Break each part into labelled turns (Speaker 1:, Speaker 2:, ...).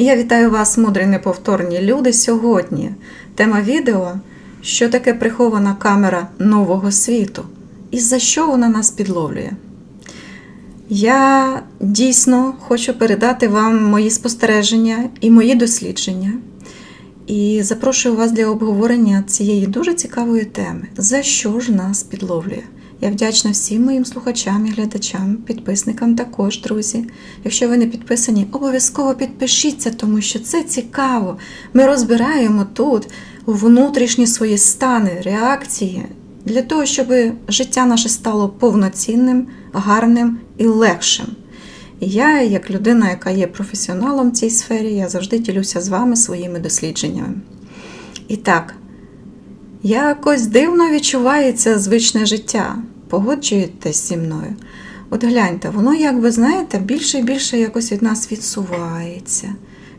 Speaker 1: Я вітаю вас, мудрі неповторні люди. Сьогодні тема відео, що таке прихована камера нового світу і за що вона нас підловлює. Я дійсно хочу передати вам мої спостереження і мої дослідження. І запрошую вас для обговорення цієї дуже цікавої теми. За що ж нас підловлює? Я вдячна всім моїм слухачам і глядачам, підписникам також, друзі. Якщо ви не підписані, обов'язково підпишіться, тому що це цікаво. Ми розбираємо тут внутрішні свої стани, реакції для того, щоб життя наше стало повноцінним, гарним і легшим. І я, як людина, яка є професіоналом в цій сфері, я завжди ділюся з вами своїми дослідженнями. І так, якось дивно відчувається звичне життя. Погоджуєтесь зі мною? От гляньте, воно, як ви знаєте, більше і більше якось від нас відсувається,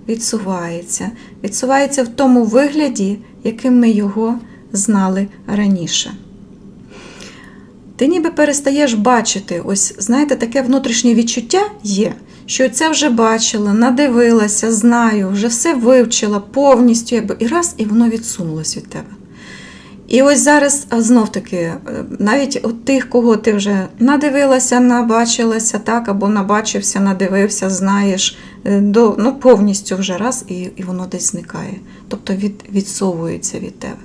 Speaker 1: відсувається, відсувається в тому вигляді, яким ми його знали раніше. Ти ніби перестаєш бачити, ось, знаєте, таке внутрішнє відчуття є, що це вже бачила, надивилася, знаю, вже все вивчила повністю, якби, і раз, і воно відсунулось від тебе. І ось зараз знов таки, навіть от тих, кого ти вже надивилася, набачилася, так, або набачився, надивився, знаєш, до, ну, повністю вже раз, і і воно десь зникає. Тобто від, відсовується від тебе.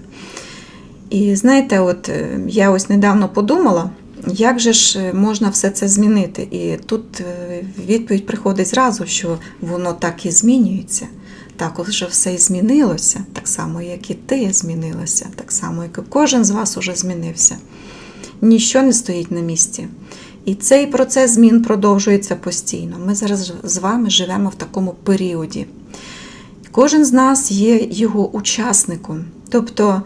Speaker 1: І знаєте, от я ось недавно подумала, як же ж можна все це змінити? І тут відповідь приходить зразу, що воно так і змінюється. Так вже все і змінилося, так само, як і ти змінилася, так само, як і кожен з вас уже змінився. Ніщо не стоїть на місці. І цей процес змін продовжується постійно. Ми зараз з вами живемо в такому періоді. Кожен з нас є його учасником. Тобто,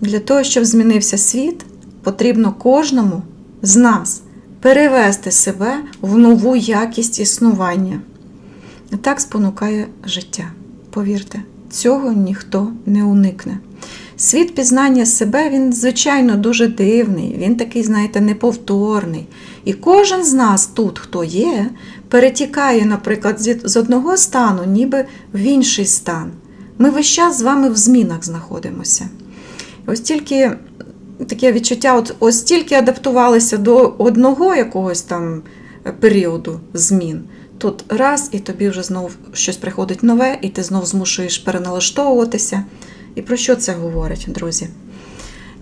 Speaker 1: для того, щоб змінився світ, потрібно кожному з нас перевести себе в нову якість існування. Так спонукає життя. Повірте, цього ніхто не уникне. Світ пізнання себе, він, звичайно, дуже дивний, він такий, знаєте, неповторний. І кожен з нас тут, хто є, перетікає, наприклад, з одного стану, ніби в інший стан. Ми весь час з вами в змінах знаходимося. Ось тільки таке відчуття, от ось тільки адаптувалися до одного якогось там періоду змін. Тут раз, і тобі вже знову щось приходить нове, і ти знову змушуєш переналаштовуватися. І про що це говорить, друзі?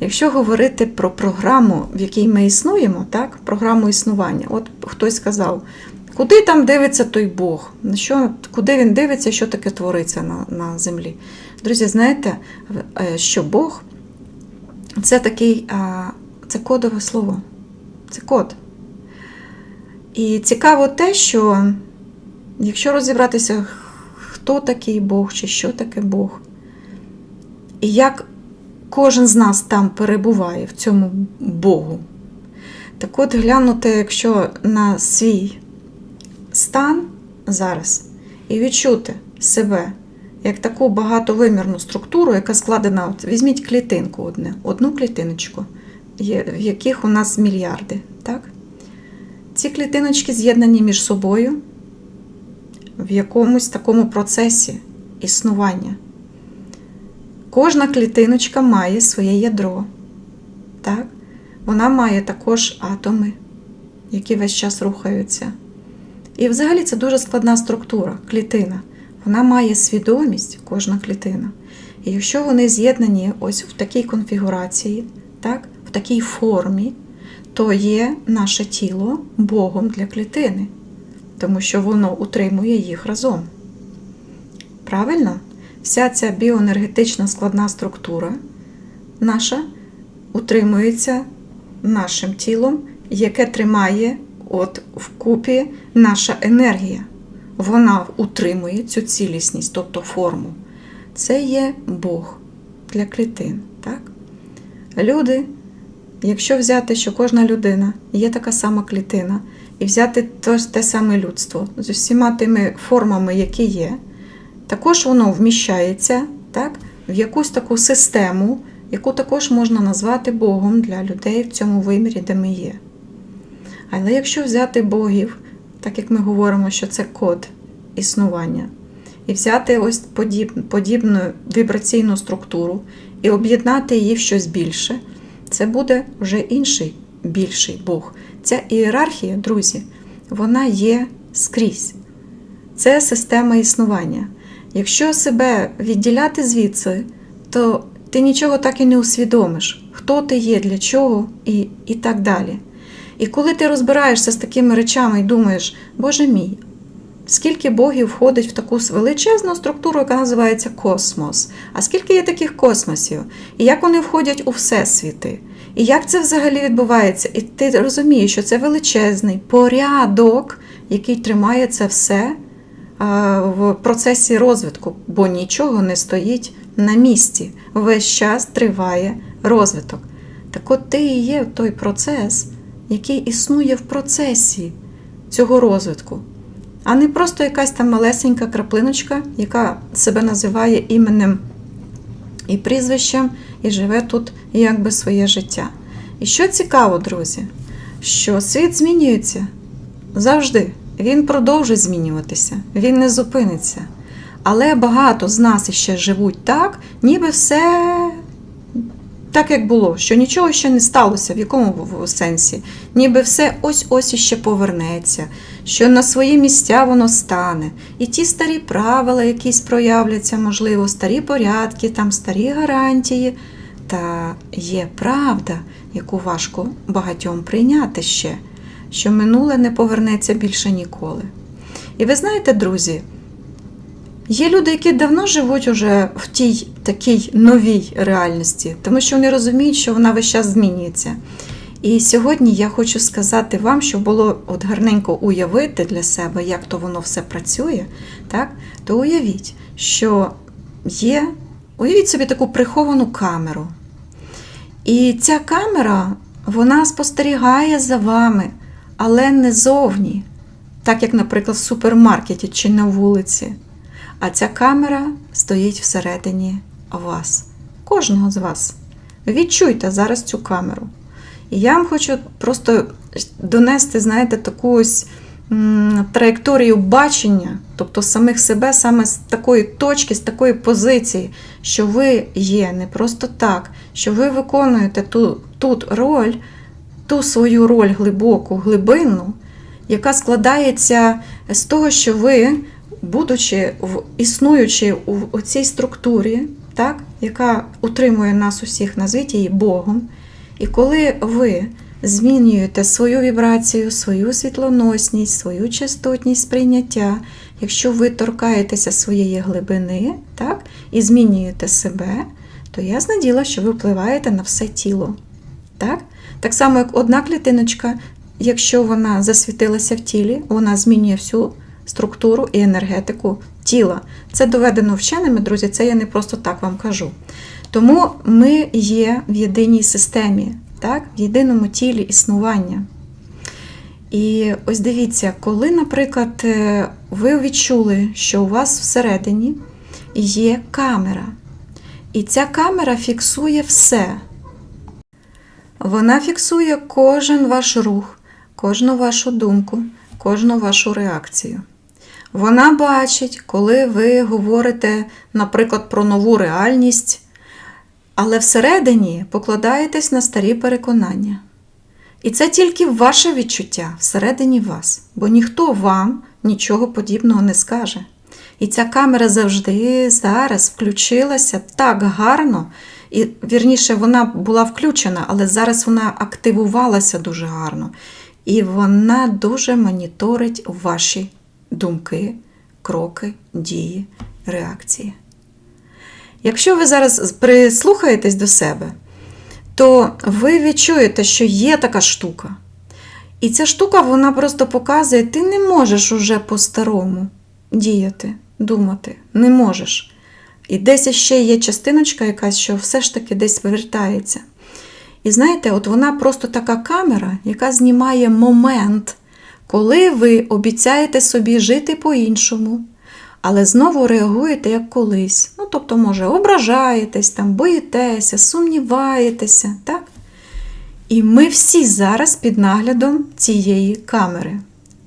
Speaker 1: Якщо говорити про програму, в якій ми існуємо, так, програму існування, от хтось сказав, куди там дивиться той Бог, що, куди він дивиться, що таке твориться на, на землі. Друзі, знаєте, що Бог це такий, це кодове слово, це код. І цікаво те, що якщо розібратися, хто такий Бог чи що таке Бог, і як кожен з нас там перебуває в цьому Богу, так от глянути, якщо на свій стан зараз і відчути себе як таку багатовимірну структуру, яка складена, от візьміть клітинку одне, одну клітиночку, в яких у нас мільярди. так? Ці клітиночки з'єднані між собою в якомусь такому процесі існування. Кожна клітиночка має своє ядро. Так? Вона має також атоми, які весь час рухаються. І взагалі це дуже складна структура, клітина. Вона має свідомість, кожна клітина. І якщо вони з'єднані ось в такій конфігурації, так, в такій формі, то є наше тіло Богом для клітини, тому що воно утримує їх разом. Правильно? Вся ця біоенергетична складна структура наша утримується нашим тілом, яке тримає от вкупі наша енергія. Вона утримує цю цілісність, тобто форму. Це є Бог для клітин. Так? Люди Якщо взяти, що кожна людина є така сама клітина, і взяти те саме людство з усіма тими формами, які є, також воно вміщається так, в якусь таку систему, яку також можна назвати Богом для людей в цьому вимірі, де ми є. Але якщо взяти богів, так як ми говоримо, що це код існування, і взяти ось подіб, подібну вібраційну структуру і об'єднати її в щось більше, це буде вже інший більший Бог. Ця ієрархія, друзі, вона є скрізь. Це система існування. Якщо себе відділяти звідси, то ти нічого так і не усвідомиш, хто ти є, для чого і, і так далі. І коли ти розбираєшся з такими речами і думаєш, Боже мій, скільки богів входить в таку величезну структуру, яка називається космос, а скільки є таких космосів, і як вони входять у всесвіти, і як це взагалі відбувається? І ти розумієш, що це величезний порядок, який тримає це все в процесі розвитку, бо нічого не стоїть на місці. Весь час триває розвиток. Так от ти і є той процес, який існує в процесі цього розвитку, а не просто якась там малесенька краплиночка, яка себе називає іменем і прізвищем, і живе тут якби своє життя. І що цікаво, друзі, що світ змінюється завжди. Він продовжує змінюватися, він не зупиниться. Але багато з нас іще живуть так, ніби все так, як було, що нічого ще не сталося, в якому сенсі, ніби все ось-ось іще повернеться, що на свої місця воно стане. І ті старі правила якісь проявляться, можливо, старі порядки, там старі гарантії. Та є правда, яку важко багатьом прийняти ще, що минуле не повернеться більше ніколи. І ви знаєте, друзі, Є люди, які давно живуть уже в тій такій новій реальності, тому що вони розуміють, що вона весь час змінюється. І сьогодні я хочу сказати вам, щоб було от гарненько уявити для себе, як то воно все працює, так? то уявіть, що є, уявіть собі таку приховану камеру. І ця камера, вона спостерігає за вами, але не зовні, так як, наприклад, в супермаркеті чи на вулиці. А ця камера стоїть всередині вас, кожного з вас. Відчуйте зараз цю камеру. І я вам хочу просто донести, знаєте, таку ось траєкторію бачення, тобто самих себе саме з такої точки, з такої позиції, що ви є не просто так, що ви виконуєте ту, тут роль, ту свою роль глибоку, глибинну, яка складається з того, що ви будучи в існуючи у цій структурі, так, яка утримує нас усіх, її Богом, і коли ви змінюєте свою вібрацію, свою світлоносність, свою частотність сприйняття, якщо ви торкаєтеся своєї глибини так, і змінюєте себе, то ясне діло, що ви впливаєте на все тіло. Так? так само, як одна клітиночка, якщо вона засвітилася в тілі, вона змінює всю структуру і енергетику тіла. Це доведено вченими, друзі, це я не просто так вам кажу. Тому ми є в єдиній системі, так? в єдиному тілі існування. І ось дивіться, коли, наприклад, е, ви відчули, що у вас всередині є камера, і ця камера фіксує все. Вона фіксує кожен ваш рух, кожну вашу думку, кожну вашу реакцію. Вона бачить, коли ви говорите, наприклад, про нову реальність, але всередині покладаєтесь на старі переконання. І це тільки ваше відчуття всередині вас, бо ніхто вам нічого подібного не скаже. І ця камера завжди зараз включилася так гарно, і вірніше, вона була включена, але зараз вона активувалася дуже гарно. І вона дуже моніторить ваші думки, кроки, дії, реакції. Якщо ви зараз прислухаєтесь до себе, то ви відчуєте, що є така штука. І ця штука вона просто показує, ти не можеш уже по-старому діяти, думати, не можеш. І десь ще є частиночка якась, що все ж таки десь повертається. І знаєте, от вона просто така камера, яка знімає момент, коли ви обіцяєте собі жити по-іншому, але знову реагуєте як колись. Ну, тобто, може, ображаєтесь, там, боїтеся, сумніваєтеся, так? І ми всі зараз під наглядом цієї камери.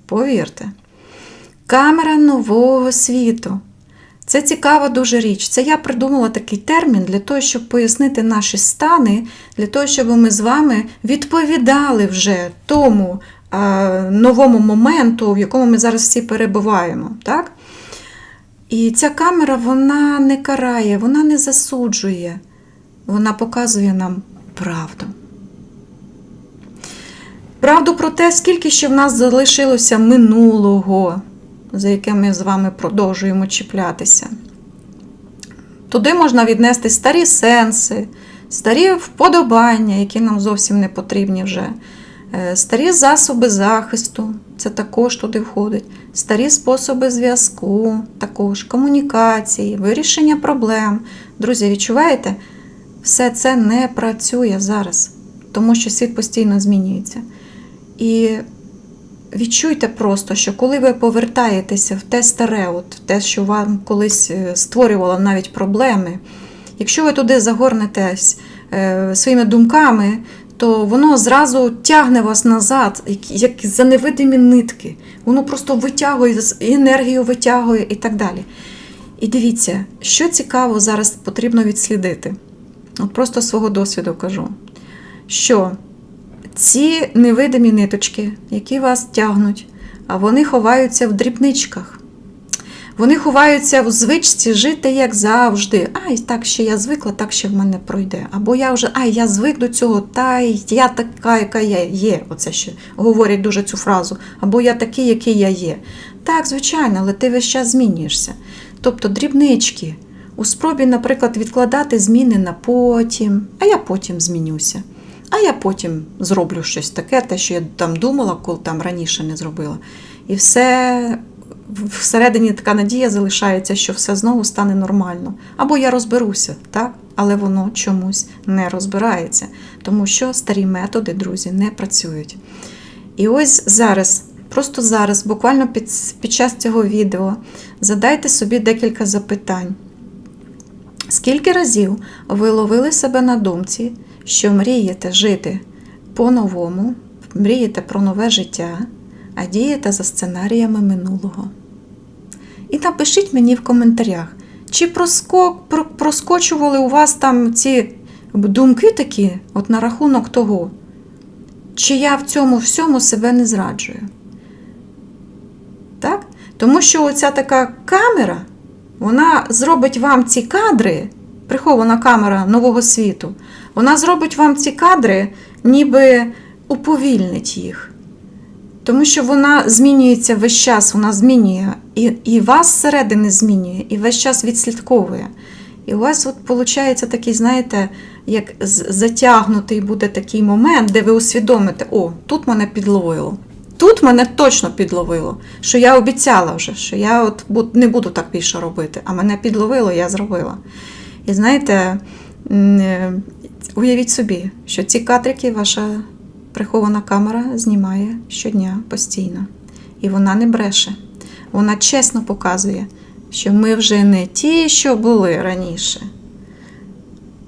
Speaker 1: Повірте, камера нового світу. Це цікава дуже річ. Це я придумала такий термін для того, щоб пояснити наші стани, для того, щоб ми з вами відповідали вже тому новому моменту, в якому ми зараз всі перебуваємо. Так? І ця камера вона не карає, вона не засуджує, вона показує нам правду. Правду про те, скільки ще в нас залишилося минулого, за яке ми з вами продовжуємо чіплятися. Туди можна віднести старі сенси, старі вподобання, які нам зовсім не потрібні вже, е, старі засоби захисту, це також туди входить, старі способи зв'язку, також комунікації, вирішення проблем. Друзі, відчуваєте? Все це не працює зараз, тому що світ постійно змінюється. І відчуйте просто, що коли ви повертаєтеся в те старе, от, в те, що вам колись е, створювало навіть проблеми, якщо ви туди загорнетесь е, своїми думками, то воно зразу тягне вас назад, як, за невидимі нитки. Воно просто витягує енергію витягує і так далі. І дивіться, що цікаво зараз потрібно відслідити. От просто свого досвіду кажу, що ці невидимі ниточки, які вас тягнуть, а вони ховаються в дрібничках. Вони ховаються в звичці жити як завжди. Ай, так ще я звикла, так ще в мене пройде. Або я вже ай, я звик до цього, та й я така, яка я є. Оце ще говорять дуже цю фразу. Або я такий, який я є. Так, звичайно, але ти весь час змінюєшся. Тобто дрібнички. У спробі, наприклад, відкладати зміни на потім, а я потім змінюся. А я потім зроблю щось таке, те, що я там думала, коли там раніше не зробила. І все всередині така надія залишається, що все знову стане нормально. Або я розберуся, так? але воно чомусь не розбирається, тому що старі методи, друзі, не працюють. І ось зараз, просто зараз, буквально під, під час цього відео, задайте собі декілька запитань. Скільки разів ви ловили себе на думці, що мрієте жити по-новому, мрієте про нове життя, а дієте за сценаріями минулого? І напишіть мені в коментарях, чи проско- про- проскочували у вас там ці думки такі, от на рахунок того, чи я в цьому всьому себе не зраджую. Так? Тому що оця така камера, вона зробить вам ці кадри, прихована камера нового світу, вона зробить вам ці кадри, ніби уповільнить їх. Тому що вона змінюється весь час, вона змінює і, і вас зсередини змінює, і весь час відслідковує. І у вас от виходить такий, знаєте, як затягнутий буде такий момент, де ви усвідомите, о, тут мене підловило. Тут мене точно підловило, що я обіцяла вже, що я от не буду так більше робити, а мене підловило, я зробила. І знаєте, е, уявіть собі, що ці кадрики ваша прихована камера знімає щодня постійно. І вона не бреше. Вона чесно показує, що ми вже не ті, що були раніше,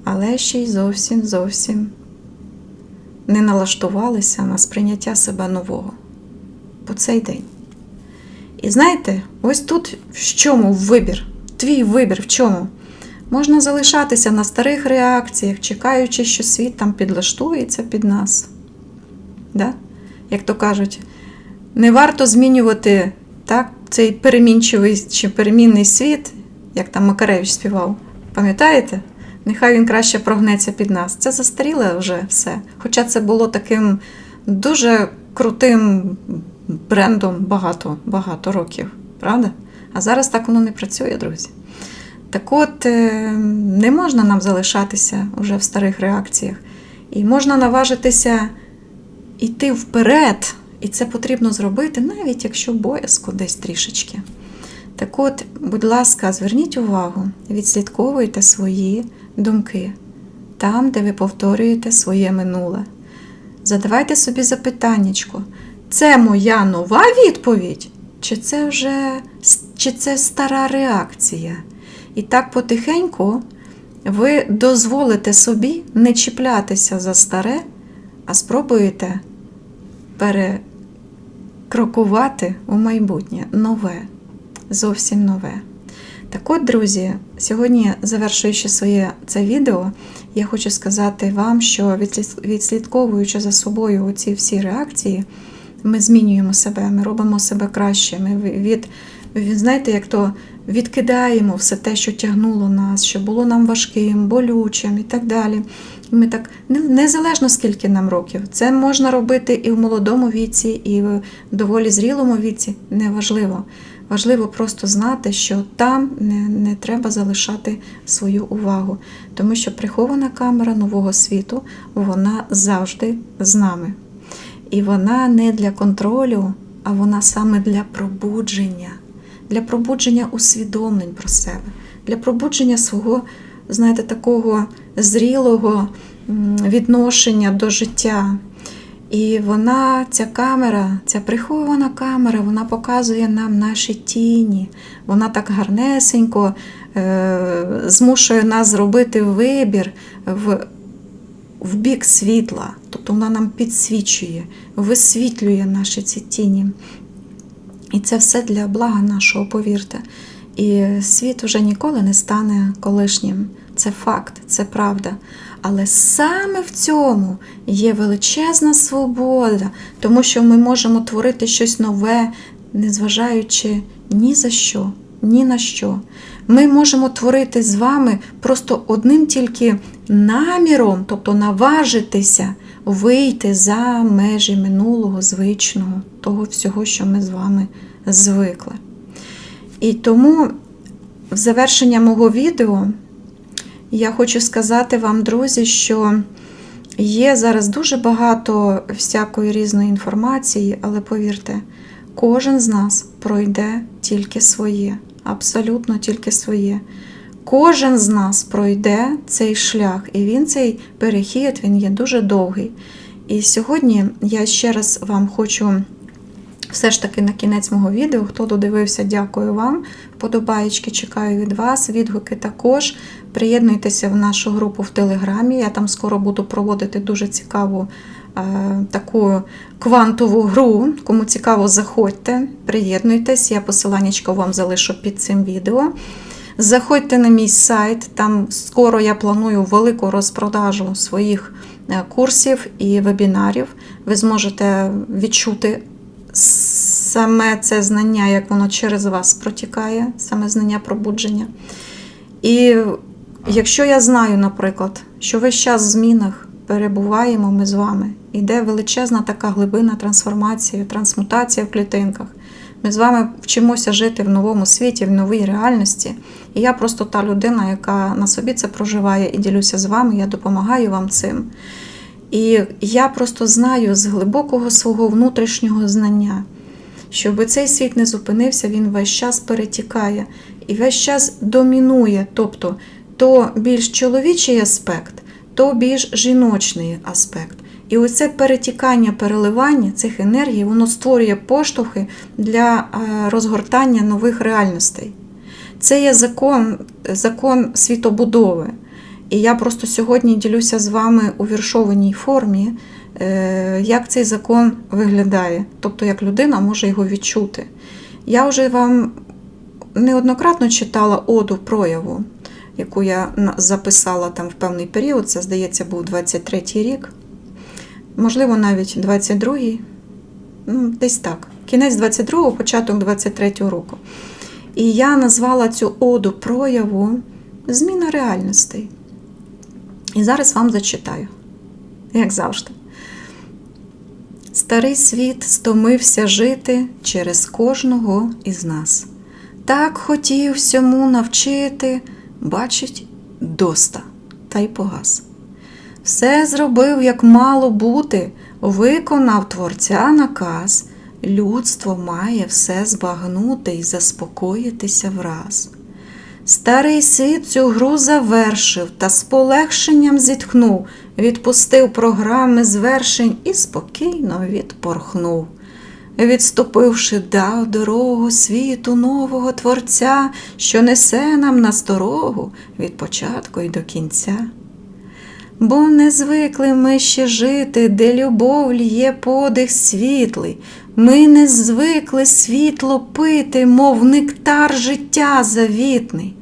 Speaker 1: але ще й зовсім зовсім не налаштувалися на сприйняття себе нового по цей день. І знаєте, ось тут в чому вибір, твій вибір в чому? Можна залишатися на старих реакціях, чекаючи, що світ там підлаштується під нас. Да? Як то кажуть, не варто змінювати так, цей перемінчивий чи перемінний світ, як там Макаревич співав. Пам'ятаєте? Нехай він краще прогнеться під нас. Це застаріле вже все. Хоча це було таким дуже крутим брендом багато, багато років, правда? А зараз так воно не працює, друзі. Так от, е, не можна нам залишатися вже в старих реакціях. І можна наважитися йти вперед, і це потрібно зробити, навіть якщо боязко десь трішечки. Так от, будь ласка, зверніть увагу, відслідковуйте свої думки там, де ви повторюєте своє минуле. Задавайте собі запитаннячко, це моя нова відповідь, чи це вже чи це стара реакція? І так потихеньку ви дозволите собі не чіплятися за старе, а спробуєте перекрокувати у майбутнє нове, зовсім нове. Так от, друзі, сьогодні, завершуючи своє це відео, я хочу сказати вам, що відслідковуючи за собою оці всі реакції, ми змінюємо себе, ми робимо себе краще. Ми від, знаєте, як то відкидаємо все те, що тягнуло нас, що було нам важким, болючим і так далі. Ми так незалежно скільки нам років, це можна робити і в молодому віці, і в доволі зрілому віці. Неважливо. Важливо просто знати, що там не, не треба залишати свою увагу, тому що прихована камера нового світу вона завжди з нами. І вона не для контролю, а вона саме для пробудження, для пробудження усвідомлень про себе, для пробудження свого, знаєте, такого зрілого відношення до життя. І вона, ця камера, ця прихована камера, вона показує нам наші тіні. Вона так гарнесенько е, змушує нас зробити вибір в, в бік світла. Тобто вона нам підсвічує, висвітлює наші ці тіні. І це все для блага нашого, повірте. І світ вже ніколи не стане колишнім. Це факт, це правда. Але саме в цьому є величезна свобода, тому що ми можемо творити щось нове, незважаючи ні за що, ні на що. Ми можемо творити з вами просто одним тільки наміром, тобто наважитися вийти за межі минулого, звичного, того всього, що ми з вами звикли. І тому в завершення мого відео я хочу сказати вам, друзі, що є зараз дуже багато всякої різної інформації, але повірте, кожен з нас пройде тільки своє, абсолютно тільки своє. Кожен з нас пройде цей шлях, і він цей перехід він є дуже довгий. І сьогодні я ще раз вам хочу все ж таки на кінець мого відео. Хто додивився, дякую вам. Вподобаєчки чекаю від вас, відгуки також. Приєднуйтеся в нашу групу в Телеграмі. Я там скоро буду проводити дуже цікаву е, таку квантову гру. Кому цікаво, заходьте, приєднуйтесь. Я посиланнячко вам залишу під цим відео. Заходьте на мій сайт, там скоро я планую велику розпродажу своїх е, курсів і вебінарів. Ви зможете відчути саме це знання, як воно через вас протікає, саме знання пробудження. І якщо я знаю, наприклад, що весь час в змінах перебуваємо ми з вами, іде величезна така глибина трансформації, трансмутація в клітинках. Ми з вами вчимося жити в новому світі, в новій реальності. І я просто та людина, яка на собі це проживає і ділюся з вами, я допомагаю вам цим. І я просто знаю з глибокого свого внутрішнього знання, щоб цей світ не зупинився, він весь час перетікає і весь час домінує, тобто то більш чоловічий аспект, то більш жіночний аспект. І оце перетікання, переливання цих енергій, воно створює поштовхи для е, розгортання нових реальностей. Це є закон, закон світобудови. І я просто сьогодні ділюся з вами у віршованій формі, е, як цей закон виглядає, тобто як людина може його відчути. Я вже вам неоднократно читала оду прояву, яку я записала там в певний період, це, здається, був 23-й рік, можливо, навіть 22-й, ну, десь так. Кінець 22-го, початок 23-го року. І я назвала цю оду прояву зміна реальностей. І зараз вам зачитаю, як завжди. Старий світ стомився жити через кожного із нас. Так хотів всьому навчити, бачить, доста, та й погас. Все зробив, як мало бути, виконав творця наказ. Людство має все збагнути і заспокоїтися враз. Старий світ цю гру завершив та з полегшенням зітхнув, відпустив програми звершень і спокійно відпорхнув. Відступивши дав дорогу світу нового Творця, що несе нам насторогу від початку й до кінця. Бо не звикли ми ще жити, де любов лє подих світлий, Ми не звикли світло пити, мов нектар життя завітний.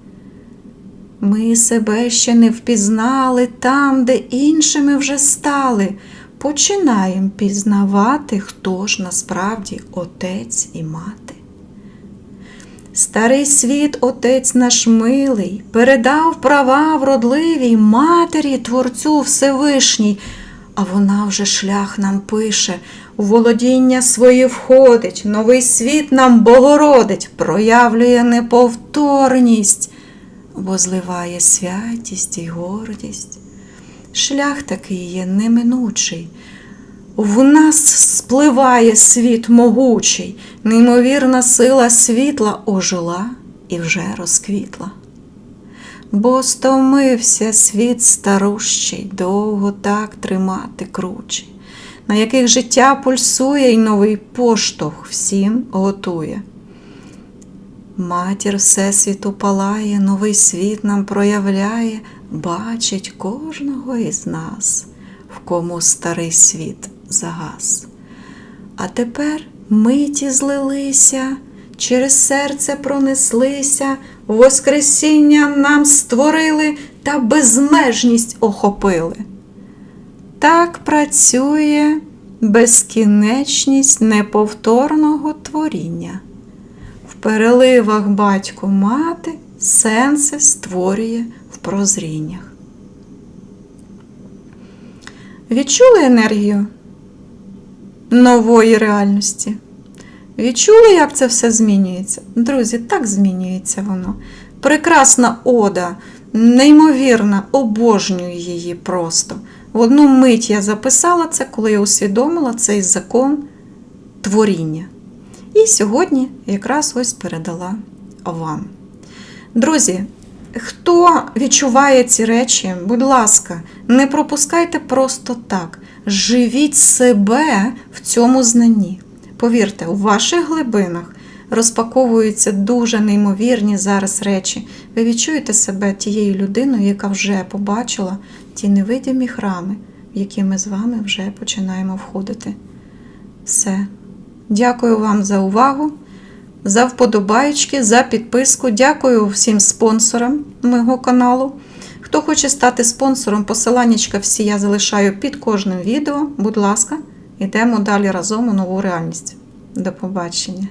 Speaker 1: Ми себе ще не впізнали там, де іншими вже стали. Починаємо пізнавати, хто ж насправді отець і мати. Старий світ, отець наш милий, передав права вродливій матері Творцю Всевишній, а вона вже шлях нам пише, у володіння своє входить, новий світ нам Богородить, проявлює неповторність, бо зливає святість і гордість. Шлях такий є неминучий. В нас спливає світ могучий, неймовірна сила світла ожила і вже розквітла. Бо стомився світ старущий, довго так тримати круче, на яких життя пульсує й новий поштовх всім готує. Матір Всесвіту палає, новий світ нам проявляє, бачить кожного із нас, в кому старий світ загас. А тепер миті злилися, через серце пронеслися, Воскресіння нам створили та безмежність охопили. Так працює безкінечність неповторного творіння. В переливах батько мати сенси створює в прозріннях. Відчули енергію нової реальності? Відчули, як це все змінюється? Друзі, так змінюється воно. Прекрасна ода, неймовірна, обожнюю її просто. В одну мить я записала це, коли я усвідомила цей закон творіння. І сьогодні якраз ось передала вам. Друзі, хто відчуває ці речі, будь ласка, не пропускайте просто так. Живіть себе в цьому знанні. Повірте, у ваших глибинах розпаковуються дуже неймовірні зараз речі. Ви відчуєте себе тією людиною, яка вже побачила ті невидимі храми, в які ми з вами вже починаємо входити. Все. Дякую вам за увагу, за вподобаєчки, за підписку. Дякую всім спонсорам мого каналу. Хто хоче стати спонсором, посиланнячка всі я залишаю під кожним відео. Будь ласка, йдемо далі разом у нову реальність. До побачення!